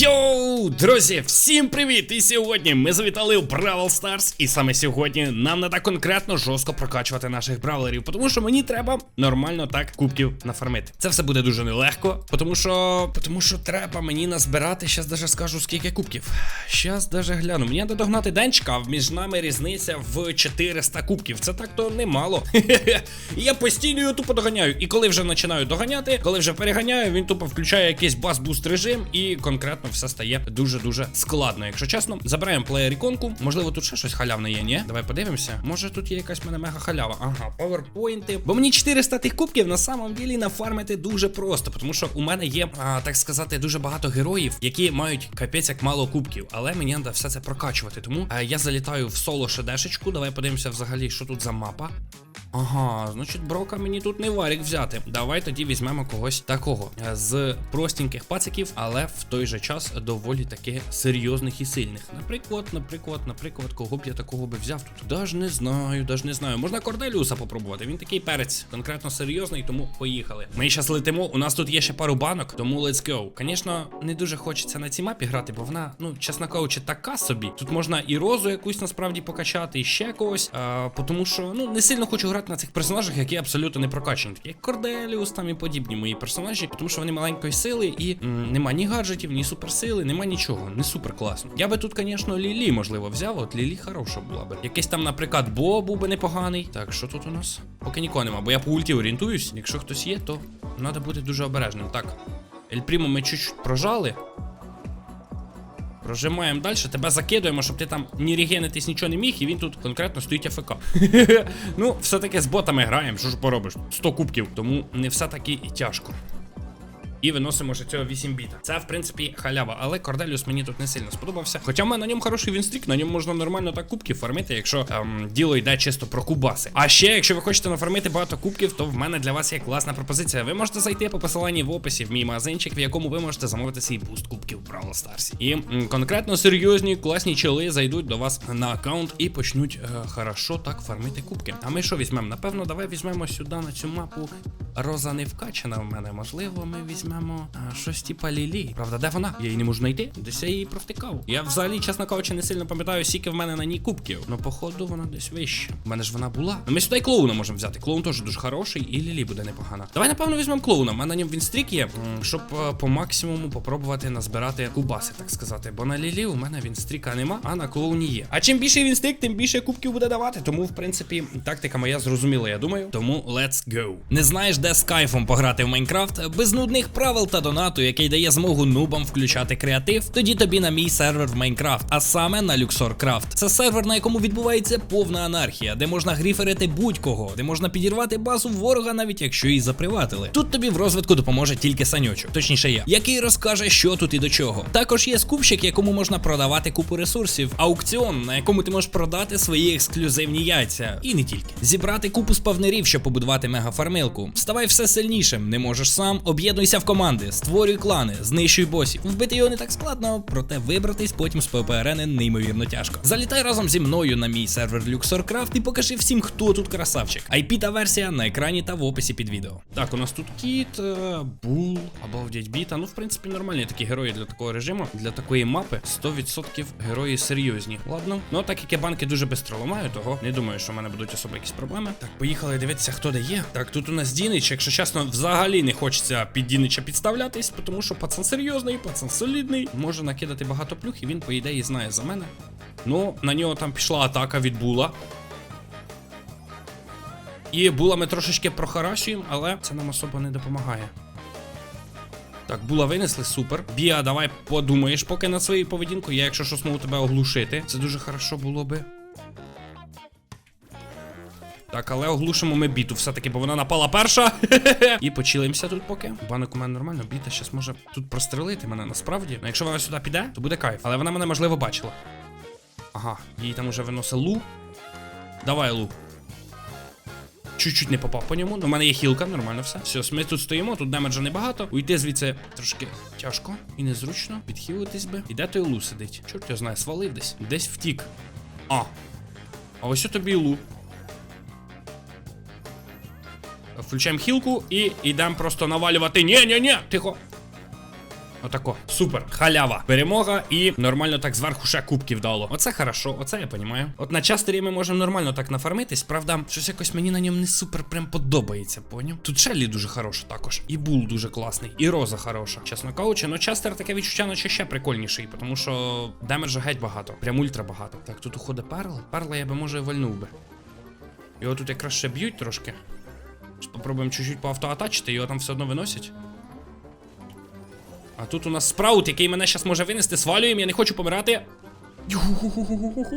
Йоу, друзі, всім привіт! І сьогодні ми завітали в Бравл Старс. І саме сьогодні нам треба конкретно жорстко прокачувати наших бравлерів, тому що мені треба нормально так кубків нафармити. Це все буде дуже нелегко, тому що тому що треба мені назбирати. Щас даже скажу скільки кубків. Щас даже гляну. Мені треба догнати денчика, а між нами різниця в 400 кубків. Це так то немало. Я постійно його тупо доганяю. І коли вже починаю доганяти, коли вже переганяю, він тупо включає якийсь бас-буст режим і конкретно все стає дуже-дуже складно. Якщо чесно, забираємо плеєр іконку. Можливо, тут ще щось халявне є, ні? Давай подивимося. Може тут є якась мене мега халява. Ага, паверпойнти. Бо мені 400 тих кубків на самом ділі нафармити дуже просто, тому що у мене є, а, так сказати, дуже багато героїв, які мають капець як мало кубків. Але мені треба все це прокачувати. Тому а, я залітаю в соло шедешечку. Давай подивимося взагалі, що тут за мапа. Ага, значить, брока мені тут не варік взяти. Давай тоді візьмемо когось такого е, з простеньких пациків, але в той же час доволі таки серйозних і сильних. Наприклад, наприклад, наприклад, кого б я такого би взяв тут? Даж не знаю, даж не знаю. Можна Корделіуса попробувати. Він такий перець, конкретно серйозний, тому поїхали. Ми зараз летимо. У нас тут є ще пару банок, тому let's go. Звісно, не дуже хочеться на цій мапі грати, бо вона, ну, чесно кажучи, така собі. Тут можна і розу якусь насправді покачати, і ще когось. А, тому що ну не сильно хочу грати на цих персонажах, які абсолютно не прокачані, такі як Корделіус там і подібні мої персонажі, тому що вони маленької сили і м, нема ні гаджетів, ні суперсили, нема нічого, не супер класно. Я би тут, звісно, Лілі, можливо, взяв. От Лілі хороша була би. Якийсь там, наприклад, Бо був би непоганий. Так, що тут у нас? Поки нікого нема, бо я по ульті орієнтуюсь. Якщо хтось є, то треба бути дуже обережним. Так. Ель Прімо ми чуть-чуть прожали. Прожимаємо далі, тебе закидуємо, щоб ти там ні регенитись нічого не міг, і він тут конкретно стоїть АФК. ну, все-таки з ботами граємо, що ж поробиш? 100 кубків, тому не все таки і тяжко. І виносимо ще цього 8 біта. Це, в принципі, халява, але Корделіус мені тут не сильно сподобався. Хоча в мене на ньому хороший вінстрік, на ньому можна нормально так кубки фармити, якщо ем, діло йде чисто про кубаси. А ще, якщо ви хочете нафармити багато кубків, то в мене для вас є класна пропозиція. Ви можете зайти по посиланні в описі в мій магазинчик, в якому ви можете замовити свій буст кубків в Бравл Старсі. І м, конкретно серйозні, класні чоли зайдуть до вас на аккаунт і почнуть е, хорошо так фармити кубки. А ми що візьмемо? Напевно, давай візьмемо сюди на цю мапу. Роза не вкачана в мене. Можливо, ми візьмемо а, щось типа Лілі. Правда, де вона? Я її не можу знайти. Десь я її провтикав. Я взагалі, чесно кажучи, не сильно пам'ятаю, скільки в мене на ній кубків. Ну, походу, вона десь вище. У мене ж вона була. Ми сюди і клоуна можемо взяти. Клоун теж дуже хороший, і Лілі буде непогана. Давай, напевно, візьмемо клоуна. У мене на ньому він стрік є, щоб е, по максимуму попробувати назбирати кубаси, так сказати. Бо на Лілі у мене він стріка нема, а на клоуні є. А чим більше він стрік, тим більше кубків буде давати. Тому, в принципі, тактика моя зрозуміла, я думаю. Тому let's go. Не знаєш, де з кайфом пограти в Майнкрафт без нудних правил та донату, який дає змогу нубам включати креатив. Тоді тобі на мій сервер в Майнкрафт, а саме на Luxor Craft. Це сервер, на якому відбувається повна анархія, де можна гріферити будь-кого, де можна підірвати базу ворога, навіть якщо її заприватили. Тут тобі в розвитку допоможе тільки санючок, точніше я, який розкаже, що тут і до чого. Також є скупщик, якому можна продавати купу ресурсів, аукціон, на якому ти можеш продати свої ексклюзивні яйця, і не тільки. Зібрати купу спавнерів, щоб побудувати мегафармилку. Ставай все сильнішим, не можеш сам, об'єднуйся в команди, створюй клани, знищуй босів. Вбити його не так складно, проте вибратись потім з ППРН неймовірно тяжко. Залітай разом зі мною на мій сервер LuxorCraft і покажи всім, хто тут красавчик. IP та версія на екрані та в описі під відео. Так, у нас тут кіт, е, бул, обалдеть біта. Ну, в принципі, нормальні такі герої для такого режиму, для такої мапи. 100% герої серйозні. Ладно. Ну, так як я банки дуже швидко ламаю, того не думаю, що в мене будуть особо якісь проблеми. Так, поїхали дивитися, хто де є. Так, тут у нас Дінич, якщо чесно, взагалі не хочеться під Дінича підставлятись, тому що пацан серйозний, пацан солідний, може накидати багато плюх, і він, по ідеї, знає за мене. Ну, на нього там пішла атака від була. І була ми трошечки прохарашуємо, але це нам особо не допомагає. Так, була винесли, супер. Біа, давай подумаєш поки над своєю поведінкою. Я, якщо що зможу тебе оглушити. Це дуже хорошо було би. Так, але оглушимо ми біту все-таки, бо вона напала перша. І почилимося тут поки. Банок у мене нормально, біта щас може тут прострелити мене насправді. Ну, якщо вона сюди піде, то буде кайф. Але вона мене можливо бачила. Ага, їй там уже виносить лу. Давай, лу. Чуть-чуть не попав по ньому. Ну, У мене є хілка, нормально все. Все, ми тут стоїмо, тут демеджа небагато. Уйти звідси трошки тяжко і незручно. Підхилитись би. І де той лу сидить? Чорт його знає, свалив десь. Десь втік. А. А ось тобі лу. Включаємо хілку і йдемо просто навалювати. Ні, ні, ні, тихо. Отако. Супер. Халява. Перемога і нормально так зверху ще кубків дало. Оце хорошо, оце я понімаю. От на частері ми можемо нормально так нафармитись. Правда, щось якось мені на ньому не супер прям подобається, поняв? Тут Шеллі дуже хороша також. І Бул дуже класний, і Роза хороша. Чесно кажучи, ну частер таке відчуття, наче ще прикольніший, тому що демеджа геть багато. Прям ультра багато. Так, тут уходить перла. Перла я би може вальнув би. Його тут якраз ще б'ють трошки. Попробуємо чуть-чуть поавтоатачити, його там все одно виносять. А тут у нас спраут, який мене зараз може винести, свалюємо, я не хочу помирати.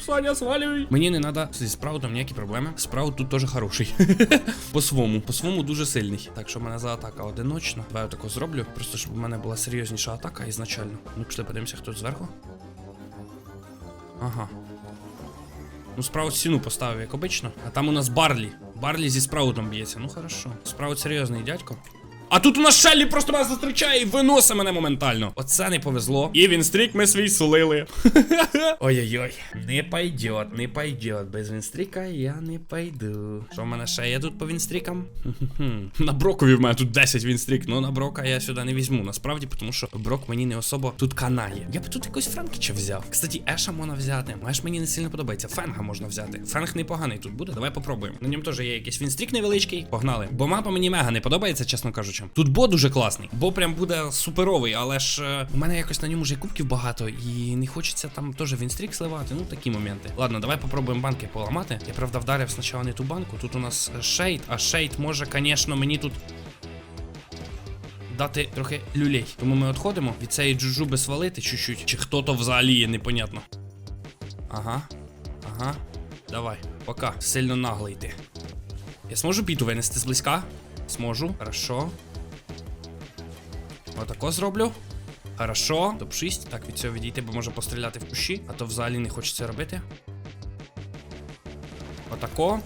Саня, свалюй. Мені не треба зі спраутом ніякі проблеми. Спраут тут теж хороший. по свому, по свому дуже сильний. Так що в мене за атака одиночна. Давай я тако зроблю. Просто щоб у мене була серйозніша атака ізначально. Ну, пішли подивимося, хто зверху. Ага. Ну, спраут стіну поставив, як обично. А там у нас Барлі. Барлі зі спраутом б'ється. Ну хорошо. Спраут серйозний дядько. А тут у нас Шеллі просто мене зустрічає і виносить мене моментально. Оце не повезло. І вінстрік ми свій сулили. Ой-ой-ой. Не пойдет, не пойдет. Без вінстріка я не пойду. Що в мене ще є тут по вінстрікам? На брокові в мене тут 10 вінстрік. Ну на брока я сюди не візьму. Насправді, тому що брок мені не особо тут канає. Я б тут якось Франкіча взяв. Кстати, Еша можна взяти. Еш мені не сильно подобається. Фенга можна взяти. Фенг непоганий тут буде. Давай попробуємо. На ньому теж є якийсь вінстрік невеличкий. Погнали. Бо мапа мені мега не подобається, чесно кажучи. Тут бо дуже класний. Бо прям буде суперовий, але ж е, у мене якось на ньому вже кубків багато, і не хочеться там теж вінстрік сливати. Ну такі моменти. Ладно, давай попробуємо банки поламати. Я правда вдарив спочатку не ту банку. Тут у нас е, шейд, а шейд може, звісно, мені тут. Дати трохи люлей. Тому ми відходимо від цієї джуджуби свалити чуть-чуть. Чи хто то взагалі є, непонятно. Ага. Ага. Давай, пока. Сильно наглий ти. Я зможу піту винести зблизька? Зможу. Хорошо. Отако зроблю. Хорошо. Топ 6. Так, від цього відійти, бо може постріляти в кущі, а то взагалі не хочеться робити. Отако.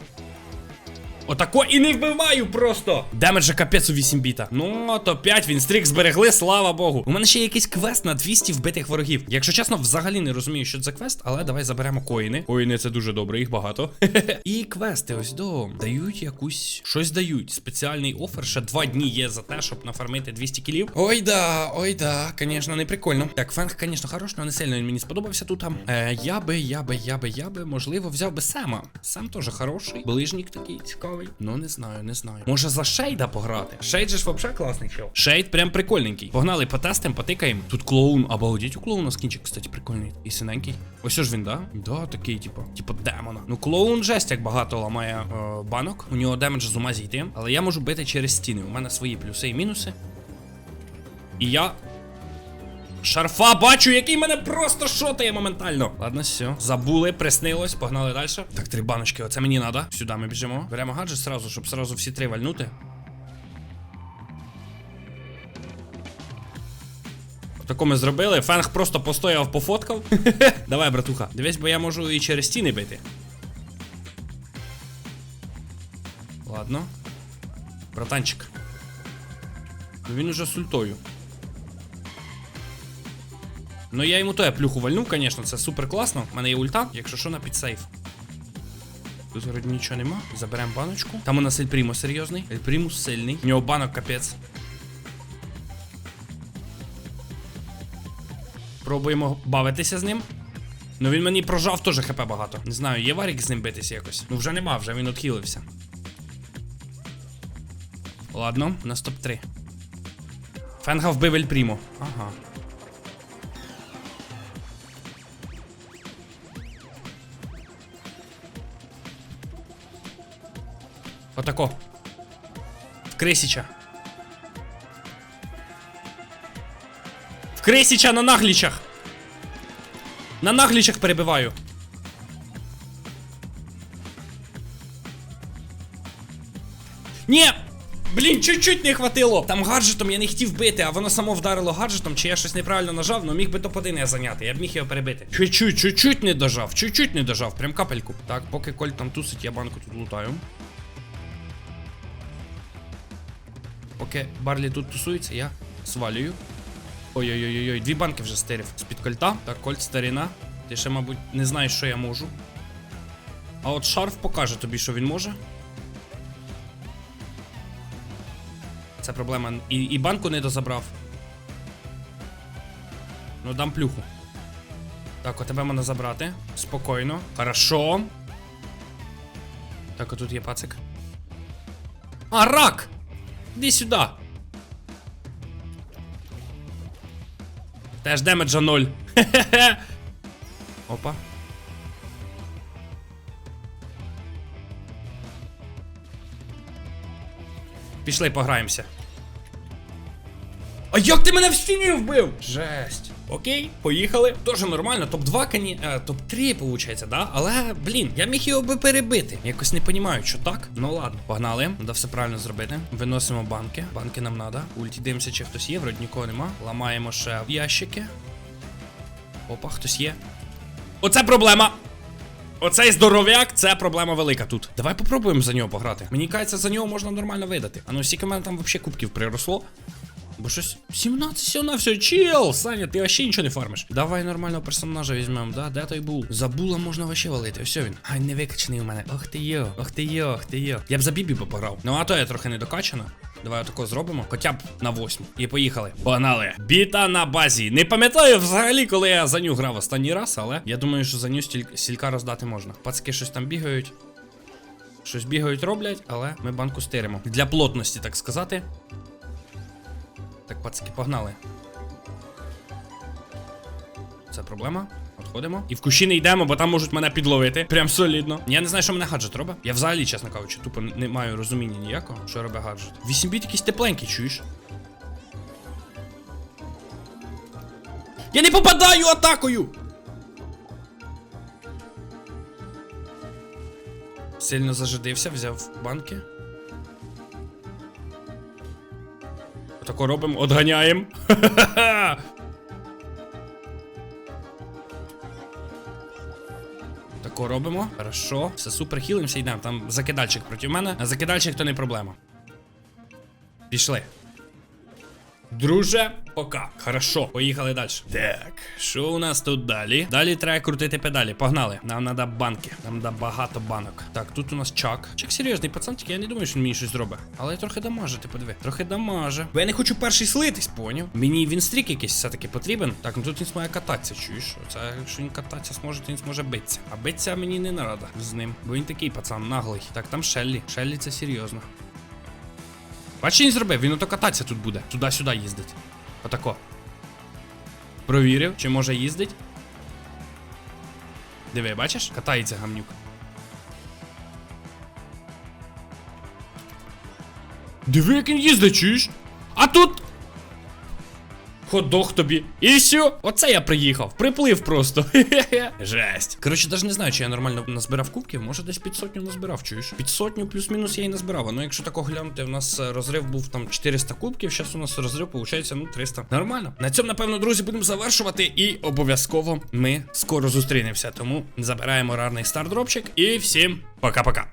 Отако і не вбиваю просто. Демеджа капець у 8 біта. Ну, то 5 він стрік зберегли, слава Богу. У мене ще є якийсь квест на 200 вбитих ворогів. Якщо чесно, взагалі не розумію, що це за квест, але давай заберемо коїни. Коїни це дуже добре, їх багато. і квести ось до дають якусь щось дають. Спеціальний офер. Ще 2 дні є за те, щоб нафармити 200 кілів. Ой да, ой да, звісно, не прикольно. Так, фенг, звісно, хорош, але не сильно він мені сподобався тут. Е, я би, я би, я би, я би, можливо, взяв би Сема. Сем теж хороший. Ближнік такий цікавий. Ну, не знаю, не знаю. Може за Шейда пограти? Шейд же ж вообще класний чел. Шейд прям прикольненький. Погнали, потестимо, потикаємо. Тут клоун. Обалдіть у клоуна скінчик, кстати, прикольний. І синенький. Ось ж він, да? Да, такий, типу, типу демона. Ну, клоун жесть як багато ламає е, банок. У нього демедж з ума зійти. Але я можу бити через стіни. У мене свої плюси і мінуси. І я Шарфа бачу, який мене просто шотає моментально. Ладно, все. Забули, приснилось, погнали далі. Так, три баночки, оце мені треба. Сюди ми біжимо. Беремо гаджет сразу, щоб сразу всі три вальнути. Тако ми зробили. Фенг просто постояв, пофоткав. Давай, братуха. Дивись, бо я можу і через стіни бити. Ладно. Братанчик. Ну він уже з ультою. Ну я йому то я плюху вальнув, звісно, це супер класно. У мене є ульта, якщо що на підсейф. Тут вроді нічого нема. Заберемо баночку. Там у нас Ельпрімо серйозний. Ельпрімус сильний. У нього банок капець. Пробуємо бавитися з ним. Ну він мені прожав теж хп багато. Не знаю, є варік з ним битися якось. Ну вже нема, вже він відхилився. Ладно, у нас топ-3. Фенга вбив Ельпрімо. Ага. Отако. В Крисіча. В Крисіча на наглічах. На наглічах перебиваю. Ні! Блін, чуть-чуть не хватило. Там гаджетом я не хотів бити, а воно само вдарило гаджетом, чи я щось неправильно нажав, ну міг би топ-1 я зайняти, я б міг його перебити. Чуть-чуть, чуть-чуть не дожав, чуть-чуть не дожав, прям капельку. Так, поки Коль там тусить, я банку тут лутаю. Поки Барлі тут тусується, я свалюю. Ой-ой-ой, дві банки вже стерів з-під кольта. Так, кольт старина. Ти ще, мабуть, не знаєш, що я можу. А от шарф покаже тобі, що він може. Це проблема. І, і банку не дозабрав. Ну дам плюху. Так, от тебе можна забрати. Спокійно. Хорошо. Так, отут є пацик. А, рак! Іди сюди. Теж демеджа ноль. Хе-хе-хе. Опа. Пішли, пограємося. А як ти мене в стіні вбив? Жесть. Окей, поїхали. Тоже нормально. Топ-2, кані... е, топ-3, виходить, да? Але, блін, я міг його би перебити. Якось не розумію, що так. Ну ладно, погнали. Треба все правильно зробити. Виносимо банки. Банки нам треба. Ульті дивимося, чи хтось є, вроді нікого нема. Ламаємо ще ящики. Опа, хтось є. Оце проблема. Оцей здоров'як, це проблема велика тут. Давай попробуємо за нього пограти. Мені кажеться, за нього можна нормально видати. А ну скільки в мене там взагалі кубків приросло. Бо щось 17 всього на все, чел, Саня, ти вообще нічого не фармиш. Давай нормального персонажа візьмемо, да? Де той був? Забула можна вообще валити. Все він. Ай, не викачаний у мене. Ох ти йо, ох ти йо, ох ти йо. Я б за Бібі пограв. Ну а то я трохи не докачана. Давай отако зробимо, хоча б на восьму. І поїхали. Погнали. Біта на базі. Не пам'ятаю взагалі, коли я за ню грав останній раз, але я думаю, що за ню стіль- сілька роздати можна. Пацки щось там бігають. Щось бігають, роблять, але ми банку стиримо. Для плотності, так сказати. Так, пацки, погнали. Це проблема. Отходимо. І в кущі не йдемо, бо там можуть мене підловити. Прям солідно. Я не знаю, що мене гаджет робить. Я взагалі, чесно кажучи, тупо не маю розуміння ніякого, що робить гаджет. 8 біт якийсь тепленький, чуєш? Я не попадаю атакою! Сильно зажидився, взяв банки. Отако робимо, одганяємо. Тако робимо. Хорошо. Все супер, хілимося, йдемо. Там закидальчик проти мене. А закидальчик то не проблема. Пішли. Друже, пока. Хорошо, поїхали далі. Так, що у нас тут далі? Далі треба крутити педалі. Погнали. Нам треба банки. Нам треба багато банок. Так, тут у нас чак. Чак серйозний пацан, тільки я не думаю, що він мені щось зробить. Але я трохи дамаже, ти подиви. Трохи дамаже. Бо я не хочу перший слитись, поняв? Мені вінстрік якийсь все-таки потрібен. Так, ну тут він змає кататися, чуєш? Оце, якщо він кататися зможе, то він зможе битися. А битися мені не треба з ним. Бо він такий пацан, наглий. Так, там Шеллі. Шеллі це серйозно. Бачиш, він зробив? Він ото кататися тут буде. Туди-сюди їздить. Отако. Провірив, чи може їздить. Диви, бачиш? Катається гамнюк. Диви, як він їздить, чуєш? Ходох тобі. І все. Оце я приїхав. Приплив просто. Жесть. Коротше, навіть не знаю, чи я нормально назбирав кубків. Може десь під сотню назбирав, чуєш? Під сотню плюс-мінус я і назбирав. Ну, якщо тако глянути, в нас е, розрив був там 400 кубків. Зараз у нас розрив, виходить, ну 300. Нормально. На цьому, напевно, друзі, будемо завершувати. І обов'язково ми скоро зустрінемося. Тому забираємо рарний стардропчик. І всім пока-пока.